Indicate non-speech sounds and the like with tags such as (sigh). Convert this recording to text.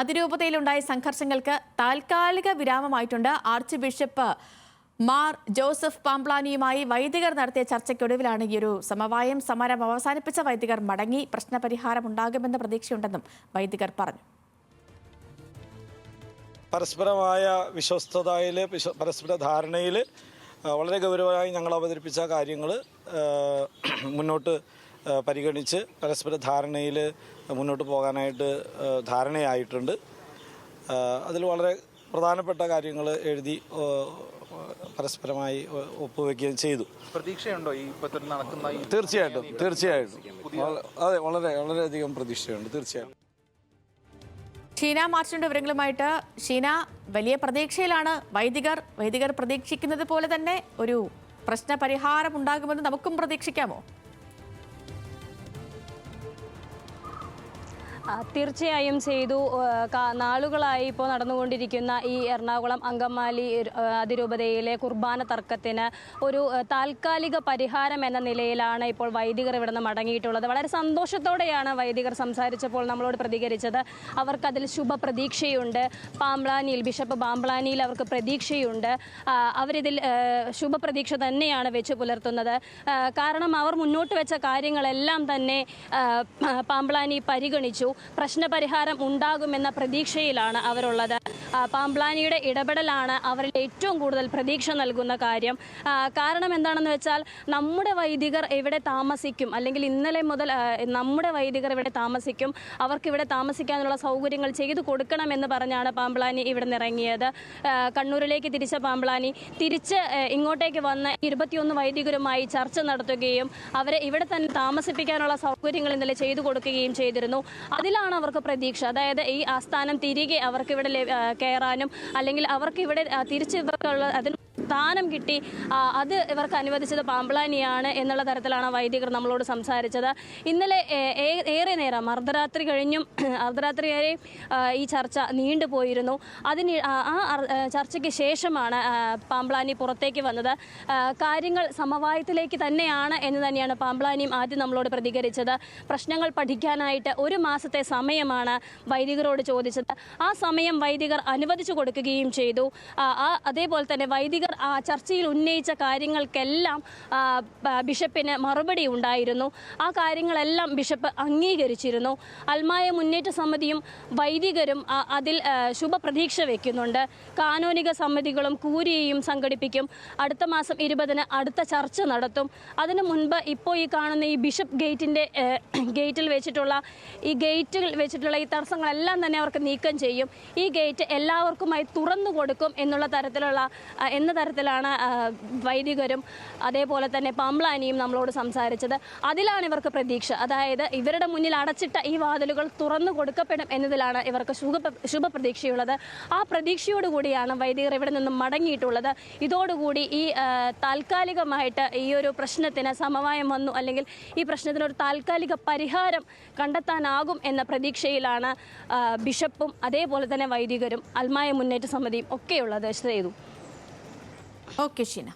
അതിരൂപതയിലുണ്ടായ സംഘർഷങ്ങൾക്ക് താൽക്കാലിക വിരാമമായിട്ടുണ്ട് ആർച്ച് ബിഷപ്പ് മാർ ജോസഫ് പാംപ്ലാനിയുമായി വൈദികർ നടത്തിയ ചർച്ചയ്ക്കൊടുവിലാണ് ഈ ഒരു സമവായം. സമരം അവസാനിപ്പിച്ച വൈദികർ മടങ്ങി. പ്രശ്നപരിഹാരം ഉണ്ടാകുമെന്ന പ്രതീക്ഷയുണ്ടെന്നും വൈദികർ പറഞ്ഞു. പരസ്പരമായ വിശ്വസ്തതയിൽ പരസ്പര ധാരണയിൽ വളരെ ഗൗരവമായി ഞങ്ങൾ അവതരിപ്പിച്ച കാര്യങ്ങൾ മുന്നോട്ട് പരിഗണിച്ച് പരസ്പര ധാരണയിൽ മുന്നോട്ട് പോകാനായിട്ട് ധാരണയായിട്ടുണ്ട്. അതിൽ വളരെ പ്രധാനപ്പെട്ട കാര്യങ്ങൾ എഴുതി പരസ്പരമായി ഒപ്പുവെക്കുകയും ചെയ്തു. പ്രതീക്ഷയുണ്ടോ ഈ നടക്കുന്ന ഈ തീർച്ചയായിട്ടും തീർച്ചയായിട്ടും. അതെ വളരെ വളരെയധികം പ്രതീക്ഷയുണ്ട് തീർച്ചയായിട്ടും. ഷീന മാർച്ചിന്റെ വിവരങ്ങളുമായിട്ട് ഷീന വലിയ പ്രതീക്ഷയിലാണ് വൈദികർ വൈദികർ പ്രതീക്ഷിക്കുന്നത് പോലെ തന്നെ ഒരു പ്രശ്ന പരിഹാരം ഉണ്ടാകുമെന്ന് നമുക്കും പ്രതീക്ഷിക്കാമോ? തീർച്ചയായും ചെയ്തു. നാളുകളായി ഇപ്പോൾ നടന്നുകൊണ്ടിരിക്കുന്ന ഈ എറണാകുളം അങ്കമാലി അതിരൂപതയിലെ കുർബാന തർക്കത്തിന് ഒരു താൽക്കാലിക പരിഹാരം എന്ന നിലയിലാണ് ഇപ്പോൾ വൈദികർ ഇവിടെ നിന്ന് മടങ്ങിയിട്ടുള്ളത്. വളരെ സന്തോഷത്തോടെയാണ് വൈദികർ സംസാരിച്ചപ്പോൾ നമ്മളോട് പ്രതികരിച്ചത്. അവർക്കതിൽ ശുഭപ്രതീക്ഷയുണ്ട്. പാമ്പ്ലാനിയിൽ ബിഷപ്പ് പാമ്പ്ലാനിയിൽ അവർക്ക് പ്രതീക്ഷയുണ്ട്. അവരിതിൽ ശുഭ ശുഭപ്രതീക്ഷ തന്നെയാണ് വെച്ച് പുലർത്തുന്നത്. കാരണം അവർ മുന്നോട്ട് വെച്ച കാര്യങ്ങളെല്ലാം തന്നെ പാമ്പ്ലാനി പരിഗണിച്ചു. പ്രശ്നപരിഹാരം ഉണ്ടാകുമെന്ന പ്രതീക്ഷയിലാണ് അവരുള്ളത്. പാംപ്ലാനിയുടെ ഇടപെടലാണ് അവരിൽ ഏറ്റവും കൂടുതൽ പ്രതീക്ഷ നൽകുന്ന കാര്യം. കാരണം എന്താണെന്ന് വെച്ചാൽ നമ്മുടെ വൈദികർ ഇവിടെ താമസിക്കും അല്ലെങ്കിൽ ഇന്നലെ മുതൽ നമ്മുടെ വൈദികർ ഇവിടെ താമസിക്കും അവർക്ക് ഇവിടെ താമസിക്കാനുള്ള സൗകര്യങ്ങൾ ചെയ്തു കൊടുക്കണമെന്ന് പറഞ്ഞാണ് പാമ്പ്ലാനി ഇവിടെ നിന്നിറങ്ങിയത് കണ്ണൂരിലേക്ക് തിരിച്ച പാമ്പ്ലാനി തിരിച്ച് ഇങ്ങോട്ടേക്ക് വന്ന് ഇരുപത്തിയൊന്ന് വൈദികരുമായി ചർച്ച നടത്തുകയും അവരെ ഇവിടെ തന്നെ താമസിപ്പിക്കാനുള്ള സൗകര്യങ്ങൾ ഇന്നലെ ചെയ്തു കൊടുക്കുകയും ചെയ്തിരുന്നു. അതിലാണ് അവർക്ക് പ്രതീക്ഷ. അതായത് ഈ ആസ്ഥാനം തിരികെ അവർക്ക് ഇവിടെ കയറാനും അല്ലെങ്കിൽ അവർക്ക് ഇവിടെ തിരിച്ച് ഇവർക്കുള്ള അതിന് സ്ഥാനം കിട്ടി. അത് ഇവർക്ക് അനുവദിച്ചത് പാമ്പളാനിയാണ് എന്നുള്ള തരത്തിലാണ് വൈദികർ നമ്മളോട് സംസാരിച്ചത്. ഇന്നലെ ഏറെ നേരം അർദ്ധരാത്രി കഴിഞ്ഞും (clears throat) അർദ്ധരാത്രി വരെ ഈ ചർച്ച നീണ്ടുപോയിരുന്നു അതിന് ആ ചർച്ചയ്ക്ക് ശേഷമാണ് പാമ്പളാനി പുറത്തേക്ക് വന്നത്. കാര്യങ്ങൾ സമവായത്തിലേക്ക് തന്നെയാണ് എന്ന് തന്നെയാണ് പാമ്പ്ലാനിയും ആദ്യം നമ്മളോട് പ്രതികരിച്ചത്. പ്രശ്നങ്ങൾ പഠിക്കാനായിട്ട് ഒരു മാസത്തെ സമയമാണ് വൈദികരോട് ചോദിച്ചത്. ആ സമയം വൈദികർ അനുവദിച്ചു കൊടുക്കുകയും ചെയ്തു. അതേപോലെ തന്നെ വൈദികർ ചർച്ചയിൽ ഉന്നയിച്ച കാര്യങ്ങൾക്കെല്ലാം ബിഷപ്പിന് മറുപടി ഉണ്ടായിരുന്നു. ആ കാര്യങ്ങളെല്ലാം ബിഷപ്പ് അംഗീകരിച്ചിരുന്നു. അൽമായ മുന്നേറ്റ സമിതിയും വൈദികരും അതിൽ ശുഭപ്രതീക്ഷ വയ്ക്കുന്നുണ്ട് കാനോനിക സമിതികളും കൂരിയെയും സംഘടിപ്പിക്കും. അടുത്ത മാസം ഇരുപതിന് അടുത്ത ചർച്ച നടത്തും. അതിനു മുൻപ് ഇപ്പോൾ ഈ കാണുന്ന ഈ ബിഷപ്പ് ഗേറ്റിന്റെ ഗേറ്റിൽ വെച്ചിട്ടുള്ള ഈ ഗേറ്റിൽ വെച്ചിട്ടുള്ള ഈ തടസ്സങ്ങളെല്ലാം തന്നെ അവർക്ക് നീക്കം ചെയ്യും. ഈ ഗേറ്റ് എല്ലാവർക്കുമായി തുറന്നു കൊടുക്കും എന്നുള്ള തരത്തിലുള്ള എന്ന എന്ന തരത്തിലാണ് വൈദികരും അതേപോലെ തന്നെ പമ്പ്ലാനിയും നമ്മളോട് സംസാരിച്ചത്. അതിലാണ് ഇവർക്ക് പ്രതീക്ഷ. അതായത് ഇവരുടെ മുന്നിൽ അടച്ചിട്ട ഈ വാതിലുകൾ തുറന്നു കൊടുക്കപ്പെടും എന്നതിലാണ് ഇവർക്ക് ശുഭ ശുഭപ്രതീക്ഷയുള്ളത്. ആ പ്രതീക്ഷയോടുകൂടിയാണ് വൈദികർ ഇവിടെ നിന്നും മടങ്ങിയിട്ടുള്ളത്. ഇതോടുകൂടി ഈ താൽക്കാലികമായിട്ട് ഈ ഒരു പ്രശ്നത്തിന് സമവായം വന്നു. അല്ലെങ്കിൽ ഈ പ്രശ്നത്തിന് ഒരു താൽക്കാലിക പരിഹാരം കണ്ടെത്താനാകും എന്ന പ്രതീക്ഷയിലാണ് ബിഷപ്പും അതേപോലെ തന്നെ വൈദികരും അൽമായ മുന്നേറ്റ സമിതിയും ഒക്കെയുള്ളത്. ശ്രീതു. ഓക്കെ ഷീന